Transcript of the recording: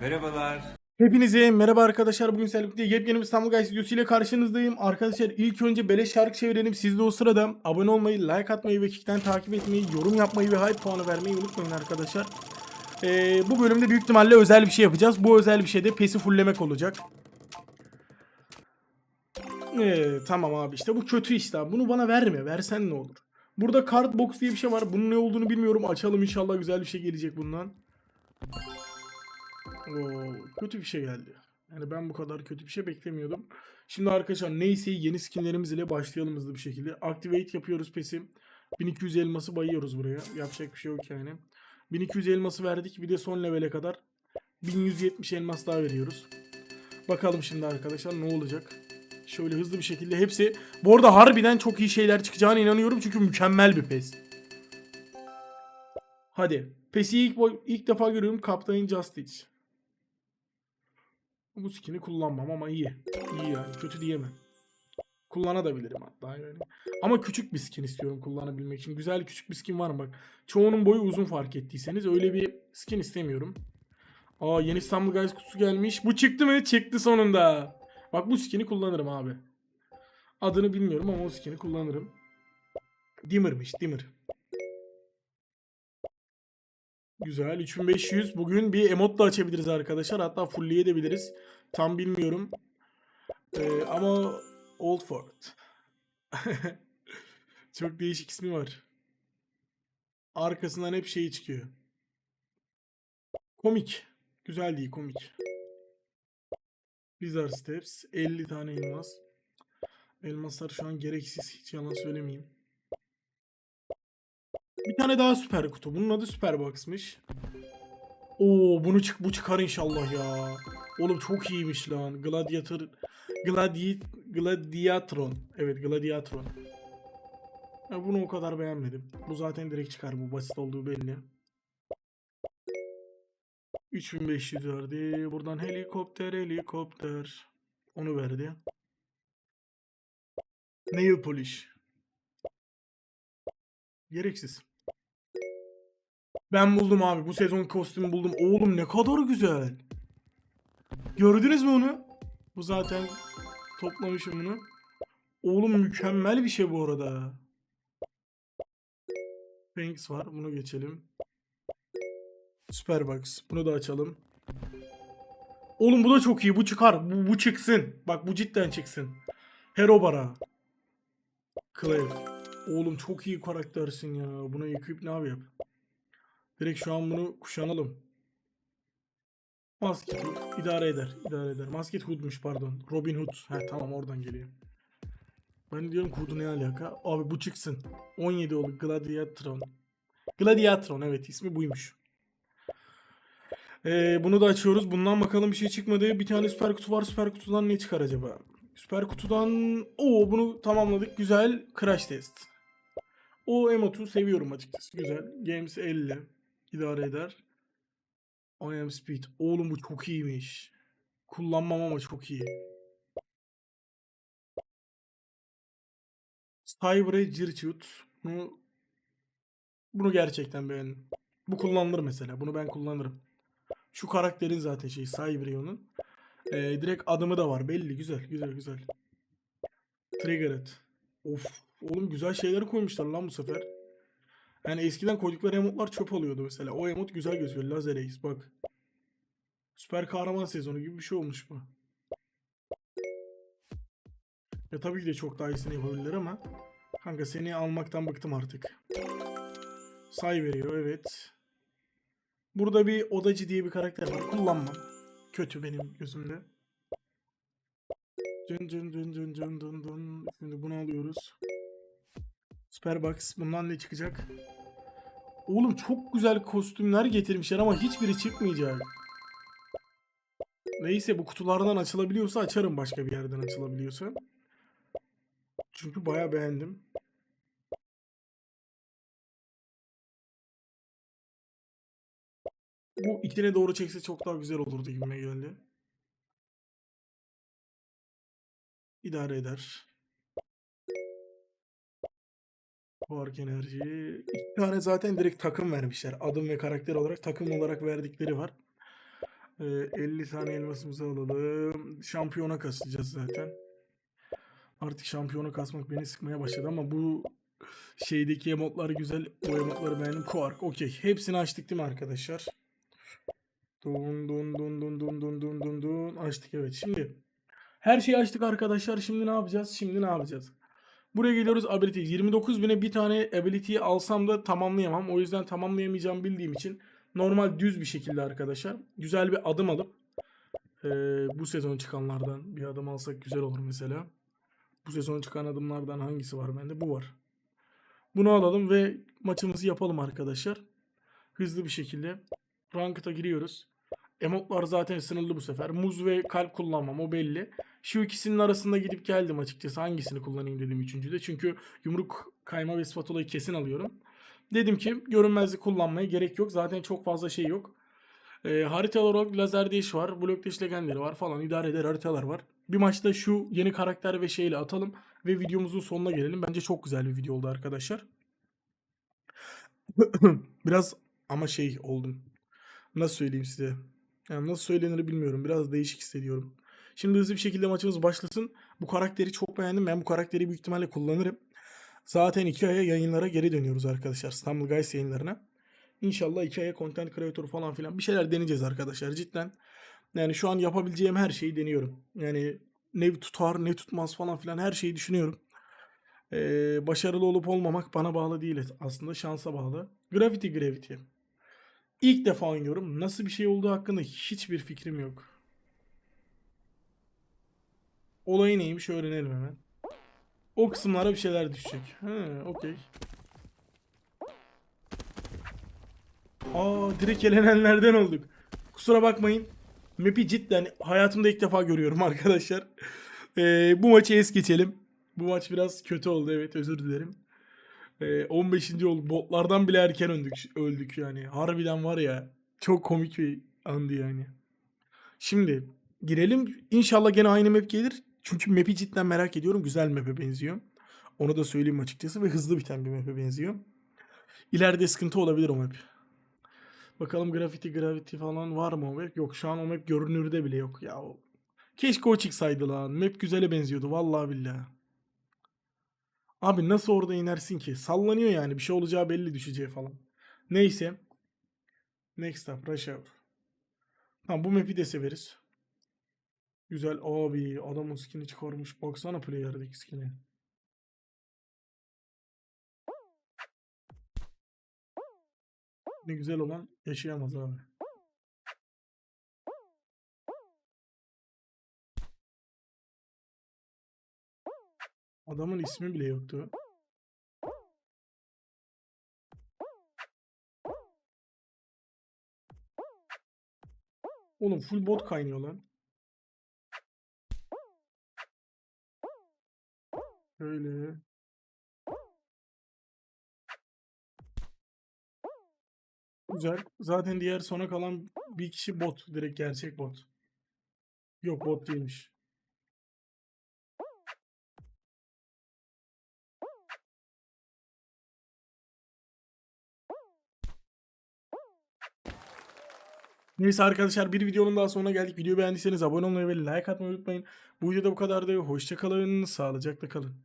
Merhabalar. Hepinize merhaba arkadaşlar. Bugün sizlerle birlikte yepyeni bir İstanbul Guys videosu ile karşınızdayım. Arkadaşlar ilk önce beleş şarkı çevirelim. Siz de o sırada abone olmayı, like atmayı ve Kick'ten takip etmeyi, yorum yapmayı ve hype puanı vermeyi unutmayın arkadaşlar. Ee, bu bölümde büyük ihtimalle özel bir şey yapacağız. Bu özel bir şey de PES'i fulllemek olacak. Ee, tamam abi işte bu kötü işte abi. Bunu bana verme. Versen ne olur. Burada card box diye bir şey var. Bunun ne olduğunu bilmiyorum. Açalım inşallah güzel bir şey gelecek bundan. Oo, kötü bir şey geldi. Yani ben bu kadar kötü bir şey beklemiyordum. Şimdi arkadaşlar neyse yeni skinlerimiz ile başlayalım hızlı bir şekilde. Activate yapıyoruz pesi. 1200 elması bayıyoruz buraya. Yapacak bir şey yok yani. 1200 elması verdik. Bir de son levele kadar 1170 elmas daha veriyoruz. Bakalım şimdi arkadaşlar ne olacak. Şöyle hızlı bir şekilde hepsi. Bu arada harbiden çok iyi şeyler çıkacağına inanıyorum. Çünkü mükemmel bir pes. Hadi. PES'i ilk, ilk defa görüyorum. Captain Justice. Bu skin'i kullanmam ama iyi. İyi yani. Kötü diyemem. Kullanabilirim hatta yani. Ama küçük bir skin istiyorum kullanabilmek için. Güzel küçük bir skin var mı bak. Çoğunun boyu uzun fark ettiyseniz. Öyle bir skin istemiyorum. Aa yeni İstanbul Guys kutusu gelmiş. Bu çıktı mı? Çıktı sonunda. Bak bu skin'i kullanırım abi. Adını bilmiyorum ama o skin'i kullanırım. Dimmer'mış Dimmer. Güzel 3500 bugün bir emot da açabiliriz arkadaşlar. Hatta fullleyebiliriz tam bilmiyorum. Ee, ama Oldford çok değişik ismi var. Arkasından hep şey çıkıyor. Komik. Güzel değil komik. Bizarre Steps 50 tane elmas. Elmaslar şu an gereksiz. Hiç yalan söylemeyeyim bir tane daha süper kutu. Bunun adı süper box'mış. Oo bunu çık bu çıkar inşallah ya. Oğlum çok iyiymiş lan. Gladiator Gladi Gladiatron. Evet Gladiatron. Ya bunu o kadar beğenmedim. Bu zaten direkt çıkar bu basit olduğu belli. 3500 verdi. Buradan helikopter helikopter. Onu verdi. Nail polish. Gereksiz. Ben buldum abi. Bu sezon kostümü buldum. Oğlum ne kadar güzel. Gördünüz mü onu? Bu zaten toplamışım bunu. Oğlum mükemmel bir şey bu arada. Thanks var. Bunu geçelim. Superbox. Bunu da açalım. Oğlum bu da çok iyi. Bu çıkar. Bu, bu çıksın. Bak bu cidden çıksın. Herobara. Claire. Oğlum çok iyi karaktersin ya. Buna yıkayıp ne yap? Direkt şu an bunu kuşanalım. Masket Hood idare eder. idare eder. Masket Hood'muş pardon. Robin Hood. He tamam oradan geliyor. Ben diyorum Hood'u ne alaka? Abi bu çıksın. 17 oldu. Gladiatron. Gladiatron evet ismi buymuş. Ee, bunu da açıyoruz. Bundan bakalım bir şey çıkmadı. Bir tane süper kutu var. Süper kutudan ne çıkar acaba? Süper kutudan... Oo bunu tamamladık. Güzel. Crash test. O emotu seviyorum açıkçası. Güzel. Games 50. idare eder. I am speed. Oğlum bu çok iyiymiş. Kullanmam ama çok iyi. Cyber Jirchut. Bunu bunu gerçekten beğendim. Bu kullanılır mesela. Bunu ben kullanırım. Şu karakterin zaten şey Cyberion'un. Ee, direkt adımı da var. Belli. Güzel. Güzel. Güzel. Triggered. Of. Oğlum güzel şeyler koymuşlar lan bu sefer. Yani eskiden koydukları emotlar çöp oluyordu mesela. O emot güzel gözüküyor. Lazer Ace bak. Süper kahraman sezonu gibi bir şey olmuş bu. Ya tabii ki de çok daha iyisini yapabilirler ama kanka seni almaktan bıktım artık. Say veriyor evet. Burada bir odacı diye bir karakter var. Kullanmam. Kötü benim gözümde. Dün dün dün dün dün dün dün. Şimdi bunu alıyoruz. Superbox. Bundan ne çıkacak? Oğlum çok güzel kostümler getirmişler ama hiçbiri çıkmayacak. Neyse bu kutulardan açılabiliyorsa açarım başka bir yerden açılabiliyorsa. Çünkü bayağı beğendim. Bu ikine doğru çekse çok daha güzel olurdu gibime geldi. İdare eder. Park enerji. İki tane zaten direkt takım vermişler. Adım ve karakter olarak takım olarak verdikleri var. Ee, 50 tane elmasımızı alalım. Şampiyona kasacağız zaten. Artık şampiyona kasmak beni sıkmaya başladı ama bu şeydeki emotlar güzel. O emotları beğendim. Quark. Okey. Hepsini açtık değil mi arkadaşlar? Dun dun dun dun dun dun dun dun dun. Açtık evet. Şimdi her şeyi açtık arkadaşlar. Şimdi ne yapacağız? Şimdi ne yapacağız? Buraya geliyoruz ability. 29 bine bir tane ability'yi alsam da tamamlayamam. O yüzden tamamlayamayacağım bildiğim için normal düz bir şekilde arkadaşlar güzel bir adım alıp eee, bu sezon çıkanlardan bir adım alsak güzel olur mesela. Bu sezon çıkan adımlardan hangisi var bende? Bu var. Bunu alalım ve maçımızı yapalım arkadaşlar. Hızlı bir şekilde. Ranked'a giriyoruz. Emotlar zaten sınırlı bu sefer. Muz ve kalp kullanmam o belli. Şu ikisinin arasında gidip geldim açıkçası. Hangisini kullanayım dedim üçüncüde. Çünkü yumruk kayma ve spatulayı kesin alıyorum. Dedim ki görünmezlik kullanmaya gerek yok. Zaten çok fazla şey yok. Ee, haritalar olarak lazer değiş var. Blok değiş legendleri var falan. idare eder haritalar var. Bir maçta şu yeni karakter ve şeyle atalım. Ve videomuzun sonuna gelelim. Bence çok güzel bir video oldu arkadaşlar. Biraz ama şey oldum. Nasıl söyleyeyim size? Yani nasıl söylenir bilmiyorum. Biraz değişik hissediyorum. Şimdi hızlı bir şekilde maçımız başlasın. Bu karakteri çok beğendim. Ben bu karakteri büyük ihtimalle kullanırım. Zaten iki aya yayınlara geri dönüyoruz arkadaşlar. İstanbul Guys yayınlarına. İnşallah iki aya content creator falan filan bir şeyler deneyeceğiz arkadaşlar cidden. Yani şu an yapabileceğim her şeyi deniyorum. Yani ne tutar ne tutmaz falan filan her şeyi düşünüyorum. Ee, başarılı olup olmamak bana bağlı değil aslında şansa bağlı. Gravity Gravity. İlk defa oynuyorum. Nasıl bir şey olduğu hakkında hiçbir fikrim yok. Olayı neymiş öğrenelim hemen. O kısımlara bir şeyler düşecek. He, okey. Aa, direkt elenenlerden olduk. Kusura bakmayın. Map'i cidden hayatımda ilk defa görüyorum arkadaşlar. Ee, bu maçı es geçelim. Bu maç biraz kötü oldu evet özür dilerim. Ee, 15. oldu. Botlardan bile erken öldük, öldük yani. Harbiden var ya. Çok komik bir andı yani. Şimdi girelim. İnşallah gene aynı map gelir. Çünkü map'i cidden merak ediyorum. Güzel map'e benziyor. Onu da söyleyeyim açıkçası ve hızlı biten bir map'e benziyor. İleride sıkıntı olabilir o map. Bakalım Graffiti Gravity falan var mı o map? Yok şu an o map görünürde bile yok. Ya. Keşke o çıksaydı lan. Map güzele benziyordu vallahi billahi. Abi nasıl orada inersin ki? Sallanıyor yani. Bir şey olacağı belli düşeceği falan. Neyse. Next up. Rush Hour. Tamam bu map'i de severiz. Güzel abi. Adamın skin'i çıkarmış. Baksana player'daki skin'e. Ne güzel olan yaşayamaz abi. Adamın ismi bile yoktu. Oğlum full bot kaynıyor lan. Öyle. Güzel. Zaten diğer sona kalan bir kişi bot. Direkt gerçek bot. Yok bot değilmiş. Neyse arkadaşlar bir videonun daha sonuna geldik. Videoyu beğendiyseniz abone olmayı ve like atmayı unutmayın. Bu videoda bu kadardı. Hoşçakalın. Sağlıcakla kalın.